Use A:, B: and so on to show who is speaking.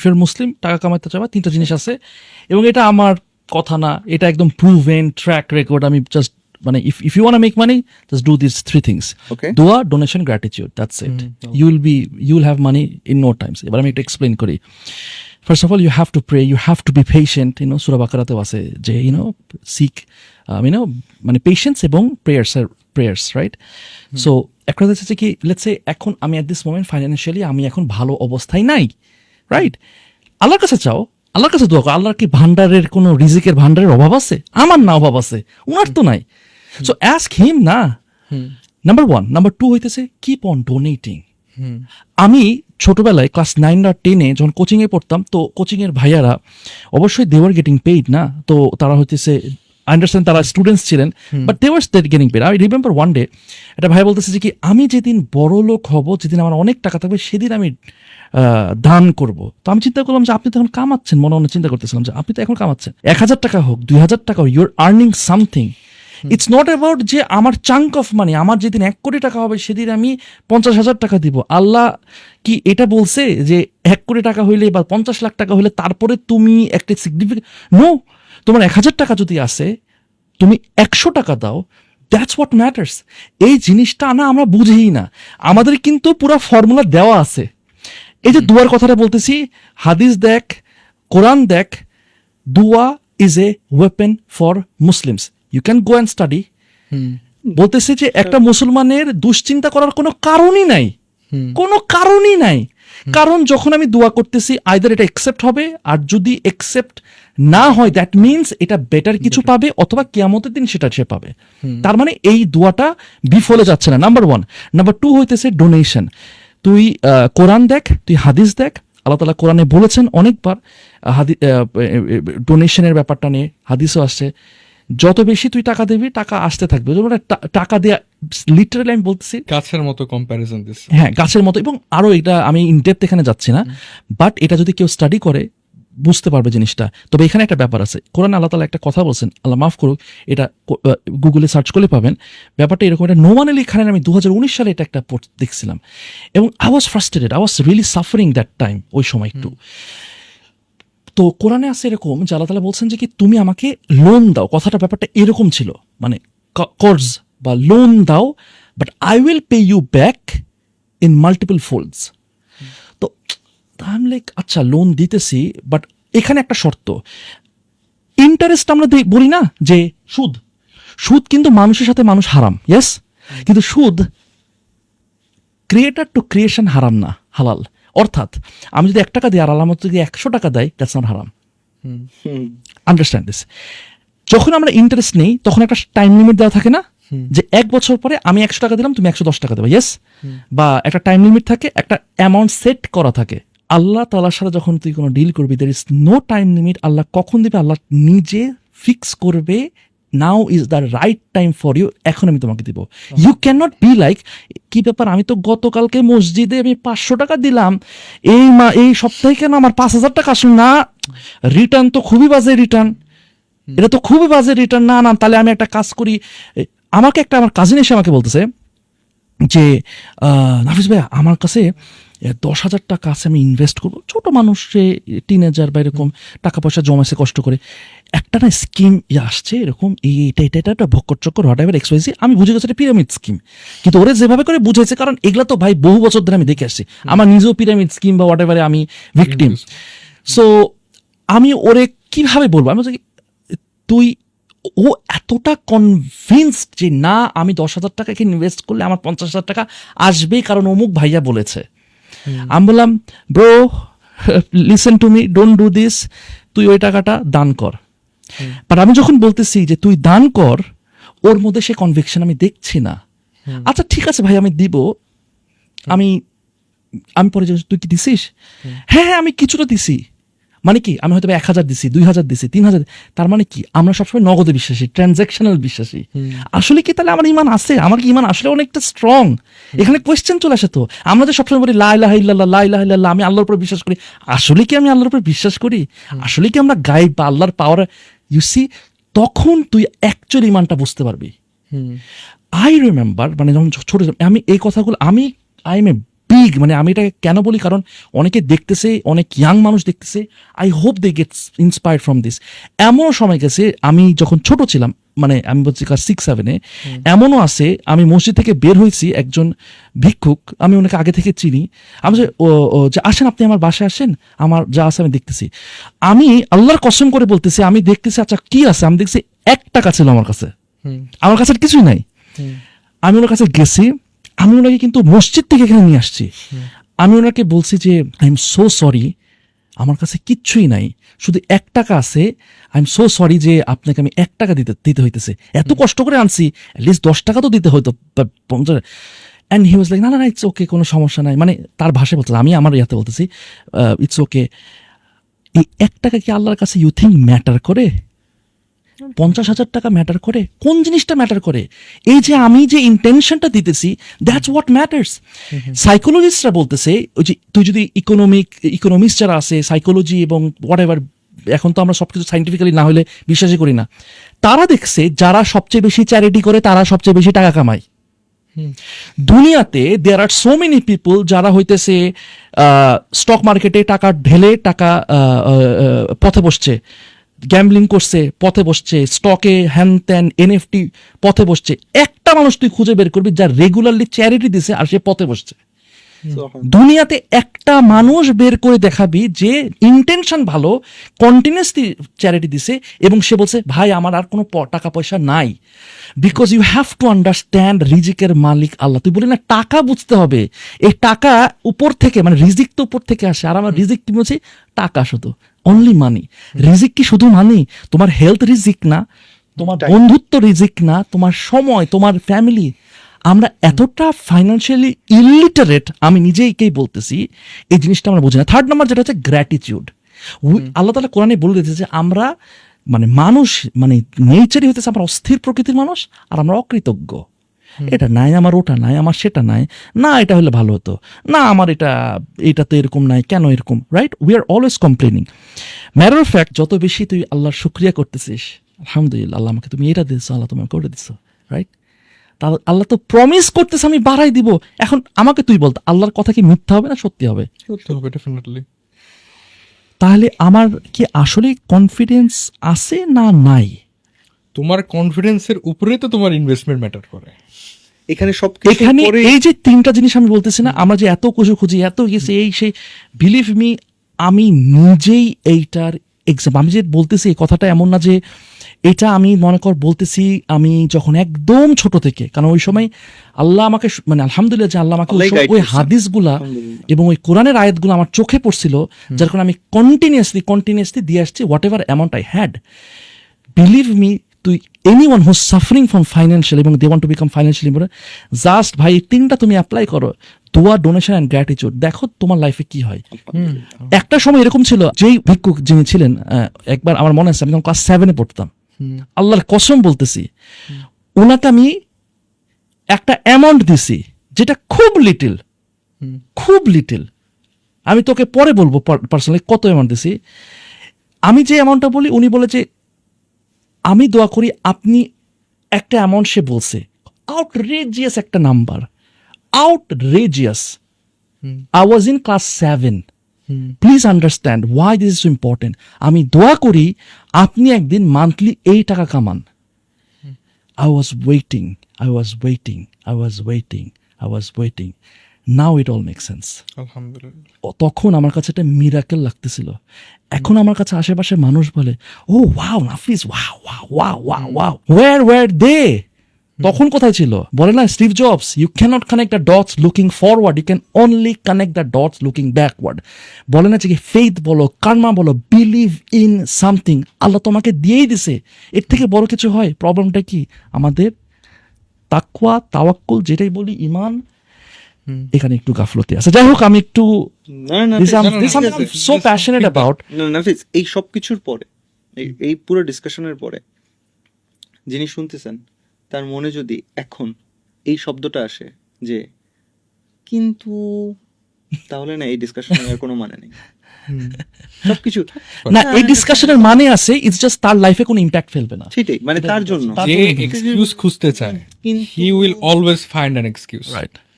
A: ফের মুসলিম টাকা কামাইতে চাবা তিনটা জিনিস আছে। এবং এটা আমার কথা না এটা একদম প্রুভেন ট্র্যাক রেকর্ড আমি জাস্ট মানে if if you want make money just do this three things দোয়া donation gratitude that's it you will be you will have money in no times এবার আমি একটু এক্সপ্লেন করি। First of all you have to pray you have to be patient you know সুরা বাকারাতেও আছে যে you know seek you know মানে patience এবং প্রেয়ার্স আর প্রেয়ার্স রাইট সো একটা হচ্ছে কি লেটস সে এখন আমি অ্যাট দিস মোমেন্ট ফাইন্যান্সিয়ালি আমি এখন ভালো অবস্থায় নাই। রাইট আল্লাহর কাছে চাও আল্লাহর কাছে দোয়া করো। আল্লাহর কি ভান্ডারের কোনো রিজিকের ভান্ডারের অভাব আছে? আমার না অভাব আছে উনার তো নাই। সো অ্যাস্ক হিম না। নাম্বার ওয়ান নাম্বার টু হইতেছে কিপ অন ডোনেটিং আমি ছোটবেলায় ক্লাস নাইন আর টেনে যখন কোচিংয়ে পড়তাম তো কোচিংয়ের ভাইয়ারা অবশ্যই দেওয়ার গেটিং পেইড না। তো তারা হইতেছে আন্ডারস্ট্যান্ড তারা স্টুডেন্টস ছিলেন বাট দেওয়ার স্টেট গেটিং পেড আমি রিমেম্বার ওয়ান ডে একটা ভাই বলতেছে যে কি আমি যেদিন বড় লোক হব যেদিন আমার অনেক টাকা থাকবে সেদিন আমি দান করব। তো আমি চিন্তা করলাম যে আপনি তো এখন কামাচ্ছেন মনে মনে চিন্তা করতেছিলাম যে আপনি তো এখন কামাচ্ছেন। এক হাজার টাকা হোক দুই হাজার টাকা হোক your earning something it's not about যে আমার চাঙ্ক অফ মানি আমার যেদিন এক কোটি টাকা হবে সেদিন আমি পঞ্চাশ হাজার টাকা দিব। আল্লাহ কি এটা বলছে যে এক কোটি টাকা হইলে বা পঞ্চাশ লাখ টাকা হইলে তারপরে তুমি একটা সিগনিফিকেন্ট নো তোমার এক হাজার টাকা যদি আসে তুমি একশো টাকা দাও দ্যাটস হোয়াট ম্যাটার্স এই জিনিসটা না আমরা বুঝিই না। আমাদের কিন্তু পুরো ফর্মুলা দেওয়া আছে। এই যে দুয়ার কথাটা বলতেছি হাদিস দেখ কোরআন দেখ দুয়া is a weapon for Muslims you can go and study বলতেছে যে একটা মুসলমানের দুশ্চিন্তা করার কোনো কারণই নাই। কোনো কারণই নাই। কারণ যখন আমি দোয়া করতেছি আইদার এটা একসেপ্ট হবে আর যদি একসেপ্ট না হয় দ্যাট মিনস এটা বেটার কিছু পাবে অথবা কিয়ামতের দিন সেটা সে পাবে। তার মানে এই দোয়াটা বিফলে যাচ্ছে না। নাম্বার ওয়ান নাম্বার টু হইতেছে ডোনেশন তুই কোরআন দেখ তুই হাদিস দেখ আল্লাহ তালা কোরআনে বলেছেন অনেকবার হাদি ডোনেশনের ব্যাপারটা নিয়ে হাদিসও আসছে। যত বেশি তুই টাকা দিবি টাকা আসতে থাকবে। একটা টাকা দেয়া লিটারালি আমি বলতেছি
B: গাছের মতো কম্প্যারিজন দিস।
A: হ্যাঁ গাছের মতো। এবং আরও এটা আমি ইনডেপথ এখানে যাচ্ছি না। বাট এটা যদি কেউ স্টাডি করে বুঝতে পারবে জিনিসটা। তবে এখানে একটা ব্যাপার আছে। কোরআন আল্লাহ তালা একটা কথা বলছেন আল্লাহ মাফ করুক এটা গুগলে সার্চ করলে পাবেন। ব্যাপারটা এরকম একটা নোমান আলী খানের আমি দু হাজার উনিশ সালে এটা একটা দেখছিলাম। এবং I was frustrated I was really suffering that time ওই সময় একটু। তো কোরআনে আছে এরকম যে আল্লাহ তালা বলছেন যে কি, তুমি আমাকে লোন দাও। কথাটা, ব্যাপারটা এরকম ছিল। মানে কর্জ বা লোন দাও but I will pay you back in multiple folds তো আমি লাইক আচ্ছা লোন দিতেছি বাট এখানে একটা শর্ত। ইন্টারেস্ট আমরা বলি না যে সুদ। সুদ কিন্তু মানুষের সাথে মানুষ হারাম ইয়েস কিন্তু সুদ ক্রিয়েটার টু ক্রিয়েশন হারাম না, হালাল। অর্থাৎ আমি যদি এক টাকা দিই আর আল্লাহ যদি একশো টাকা দেয় দ্যাটস নট হারাম আন্ডারস্ট্যান্ড দিস যখন আমরা ইন্টারেস্ট নেই তখন একটা টাইম লিমিট দেওয়া থাকে না? যে এক বছর পরে আমি একশো টাকা দিলাম তুমি একশো দশ টাকা দেবে ইয়েস বা একটা টাইম লিমিট থাকে একটা অ্যামাউন্ট সেট করা থাকে। আল্লাহ তালার সাথে যখন তুই কোনো ডিল করবি there is no time limit আল্লাহ কখন দিবে? আল্লাহ নিজে ফিক্স করবে now is the right time for you এখন আমি তোমাকে দিব। You can not be like কি ব্যাপার আমি তো গতকালকে মসজিদে আমি পাঁচশো টাকা দিলাম এই মা এই সপ্তাহে কেন আমার পাঁচ হাজার টাকা আসলো? না রিটার্ন তো খুবই বাজে রিটার্ন এটা তো খুবই বাজে রিটার্ন না না তাহলে আমি একটা কাজ করি। আমাকে একটা আমার কাজিন এসে আমাকে বলতেছে যে নাফিস ভাই আমার কাছে দশ হাজার টাকা আছে আমি ইনভেস্ট করব। ছোটো মানুষ টিনেজার বা এরকম টাকা পয়সা জমাইছে কষ্ট করে। একটা না স্কিম আসছে এরকম এই এটা এটা এটা একটা ভক্কর চক্কর হট এভার এক্সওয়াইজি আমি বুঝে গেছি এটা পিরামিড স্কিম কিন্তু ওরে যেভাবে করে বুঝেছে কারণ এগুলো তো ভাই বহু বছর ধরে আমি দেখে আসছি। আমার নিজেও পিরামিড স্কিম বা হোয়াট এভারে আমি ভিকটিম সো আমি ওরে কীভাবে বলব? আমি বলছি তুই ও এতটা কনভিন্সড যে না আমি দশ হাজার টাকাকে ইনভেস্ট করলে আমার পঞ্চাশ হাজার টাকা আসবেই কারণ অমুক ভাইয়া বলেছে। আমি বললাম bro listen to me don't do this তুই ওই টাকাটা দান কর। বাট আমি যখন বলতেছি যে তুই দান কর ওর মধ্যে সে কনভিকশন আমি দেখছি না। আচ্ছা ঠিক আছে ভাই আমি দিব। আমি আমি পরে তুই কি দিছিস? হ্যাঁ হ্যাঁ আমি কিছুটা দিছি। মানে কি? আমি হয়তো এক হাজার দিছি দুই হাজার দিছি তিন হাজার তার মানে কি? আমরা সবসময় নগদে বিশ্বাসী ট্রানজাকশনাল বিশ্বাসী। আসলে কি তাহলে আমার ইমান আছে? আমার কি ইমান আসলে অনেকটা স্ট্রং এখানে কোয়েশ্চেন চলে আসে তো। আমরা যে সবসময় বলি লাই লাহ ইল্লাল্লাহ লাই লাহ ইল্লাল্লাহ আমি আল্লাহর উপর বিশ্বাস করি। আসলে কি আমি আল্লাহর উপর বিশ্বাস করি? আসলে কি আমরা গাইব বা আল্লাহর পাওয়ার ইউ সি তখন তুই অ্যাকচুয়ালি ইমানটা বুঝতে পারবি। আই রিমেম্বার মানে যখন ছোট আমি এই কথাগুলো আমি আই এম এ বিগ মানে আমি এটা কেন বলি? কারণ অনেকে দেখতেছে অনেক ইয়াং মানুষ দেখতেছে I hope they get inspired from this এমন সময় গেছে আমি যখন ছোট ছিলাম মানে আমি বলছি ক্লাস সিক্স সেভেনে এমনও আছে আমি মসজিদ থেকে বের হয়েছি একজন ভিক্ষুক আমি ওনাকে আগে থেকে চিনি। আমি যে ও ও, যে আসেন আপনি আমার বাসায় আসেন আমার যা আছে আমি দেখতেছি। আমি আল্লাহর কসম করে বলতেছি আমি দেখতেছি আচ্ছা কি আছে? আমি দেখছি এক টাকা ছিল আমার কাছে। আমার কাছে কিছুই নাই। আমি ওনার কাছে গেছি আমি ওনাকে কিন্তু মসজিদ থেকে এখানে নিয়ে আসছি। আমি ওনাকে বলছি যে আই এম সো সরি আমার কাছে কিচ্ছুই নাই। শুধু এক টাকা আছে। আই এম সো সরি যে আপনাকে আমি এক টাকা দিতে দিতে হইতেছে। এত কষ্ট করে আনছি অ্যাটলিস্ট দশ টাকা তো দিতে হইতো পঞ্চাশ অ্যান্ড হি ওয়াজ লাইক না না না ইটস ওকে কোনো সমস্যা নাই। মানে তার ভাষায় বলতেছে আমি আমার ইয়াতে বলতেছি ইটস ওকে এই এক টাকা কি আল্লাহর কাছে ইউ থিঙ্ক ম্যাটার করে? পঞ্চাশ হাজার টাকা ম্যাটার করে কোন জিনিসটা ম্যাটার করে? এই যে আমি যে ইন্টেনশনটা দিতেছি দ্যাটস হোয়াট ম্যাটার্স সাইকোলজিস্টরা বলতেছে ওই যে তুই যদি ইকোনমিক ইকোনমিক্স যারা আছে সাইকোলজি এবং হোয়াট এভার এখন তো আমরা সবকিছু সাইন্টিফিক্যালি না হলে বিশ্বাসই করি না। তারা দেখছে যারা সবচেয়ে বেশি চ্যারিটি করে তারা সবচেয়ে বেশি টাকা কামায়। দুনিয়াতে there are so many people যারা হইতেছে স্টক মার্কেটে টাকা ঢেলে টাকা পথে বসছে। গ্যাম্বলিং করছে পথে বসছে স্টকে হ্যান ত্যান এনএফটি পথে বসছে একটা মানুষ তুই খুঁজে বের করবি যা রেগুলারলি চ্যারিটি দিছে আর সে পথে বসছে। দুনিয়াতে একটা মানুষ বের করে দেখাবি যে ইন্টেনশন ভালো কন্টিনিউসলি চ্যারিটি দিছে এবং সে বলছে ভাই আমার আর কোনো টাকা পয়সা নাই। Because you have to understand রিজিকের মালিক আল্লাহ। তুই বলি না টাকা বুঝতে হবে। এই টাকা উপর থেকে মানে রিজিক তো উপর থেকে আসে। আর আমার রিজিক কি বলছি টাকা শুধু। অনলি মানি রিজিক কি শুধু মানি তোমার হেলথ রিজিক না তোমার বন্ধুত্ব রিজিক না তোমার সময় তোমার ফ্যামিলি আমরা এতটা ফাইন্যান্সিয়ালি ইলিটারেট আমি নিজেইকেই বলতেছি এই জিনিসটা আমরা বুঝি না। থার্ড নাম্বার যেটা হচ্ছে গ্র্যাটিটিউড আল্লাহ তালা কোরআনে বলে দিয়েছে যে আমরা মানে মানুষ মানে নেচারই হইতেছে আমরা অস্থির প্রকৃতির মানুষ আর আমরা অকৃতজ্ঞ। এটা নাই আমার ওটা নাই আমার সেটা নাই না এটা হলে ভালো হতো না আমার এটা এটা তো এরকম নাই কেন এরকম right we are always complaining matter of fact যত বেশি তুই আল্লাহর শুক্রিয়া করতেছিস আলহামদুলিল্লাহ আল্লাহ আমাকে তুমি এটা দিয়েছ আল্লাহ তুমি করে দিছো রাইট তা আল্লাহ তো প্রমিস করতেছে আমি বাড়াই দিব। এখন আমাকে তুই বলতো আল্লাহর কথা কি মিথ্যা হবে না সত্যি হবে?
B: করতে হবে ডেফিনেটলি
A: তাহলে আমার কি আসলে কনফিডেন্স আছে না নাই?
B: তোমার কনফিডেন্সের উপরে তো তোমার ইনভেস্টমেন্ট ম্যাটার করে।
C: এখানে সব
A: এখানে এই যে তিনটা জিনিস আমি বলতেছি না আমরা যে এত কুচু খুঁজি এত গেছি এই সেই বিলিভ মি আমি নিজেই এইটার এক্সাম আমি যে বলতেছি এই কথাটা এমন না যে এটা আমি মনে কর বলতেছি আমি যখন একদম ছোট থেকে কারণ ওই সময় আল্লাহ আমাকে মানে আলহামদুলিল্লাহ যে আল্লাহ আমাকে ওই। হাদিসগুলা এবং ওই কোরআনের আয়াতগুলো আমার চোখে পড়ছিল যার কারণে আমি কন্টিনিউসলি কন্টিনিউয়াসলি দিয়ে আসছি whatever amount I had believe me তুই anyone who suffering from financial এবং they want to become financial financially just ভাই এই তিনটা তুমি অ্যাপ্লাই করো দোয়া ডোনেশন অ্যান্ড গ্র্যাটিচিউড দেখো তোমার লাইফে কি হয়। একটা সময় এরকম ছিল যেই ভিক্ষুক যিনি ছিলেন একবার আমার মনে আছে আমি তখন ক্লাস সেভেনে পড়তাম আল্লাহর কসম বলতেছি ওনাকে আমি একটা অ্যামাউন্ট দিছি যেটা খুব লিটিল খুব লিটিল আমি তোকে পরে বলব পার্সোনালি কত অ্যামাউন্ট দিছি। আমি যে অ্যামাউন্টটা বলি উনি বলে যে আমি দোয়া করি আপনি একটা অ্যামাউন্ট সে বলছে। আউটরেজিয়াস একটা number outrageous I was in class seven please understand why this is important আমি দোয়া করি আপনি একদিন মান্থলি এই টাকা কামান। I was waiting I was waiting I was waiting I was waiting now it all make sense
B: আলহামদুলিল্লাহ।
A: তখন আমার কাছে একটা মিরাকেল লাগতেছিল। এখন আমার কাছে আশেপাশে মানুষ বলে ও wow Nafis wow wow wow wow wow where were they তখন কোথায় ছিল? বলে না Steve Jobs you can't connect the dots looking forward you can only connect the dots looking backward বলে না যে ফেইথ বলো কার্মা বলো বিলিভ ইন সামথিং আল্লাহ তোমাকে দিয়েই দিছে। এর থেকে বড় কিছু হয়? প্রবলেমটা কি? আমাদের তাকুয়া তাওয়াক্কুল যেটাই বলি ইমান এখানে একটু গাফলতি আছে। যাই হোক আমি একটু
C: নাফিস,
A: about.
C: না, নাফিস এই সব কিছুর পরে এই- পুরো ডিসকাশনের পরে যিনি শুনতেছেন তার মনে যদি এখন এই শব্দটা আসে যে কিন্তু তাহলে না এই ডিসকাশনের আর কোনো মানে নেই। সবকিছু
A: না এই ডিসকাশনের মানে আছে ইটস জাস্ট তার লাইফে কোনো ইম্প্যাক্ট ফেলবে না।
C: সেটাই মানে তার জন্য।
B: যে এক্সকিউজ খুঁজতে চায় he will always find an excuse
A: right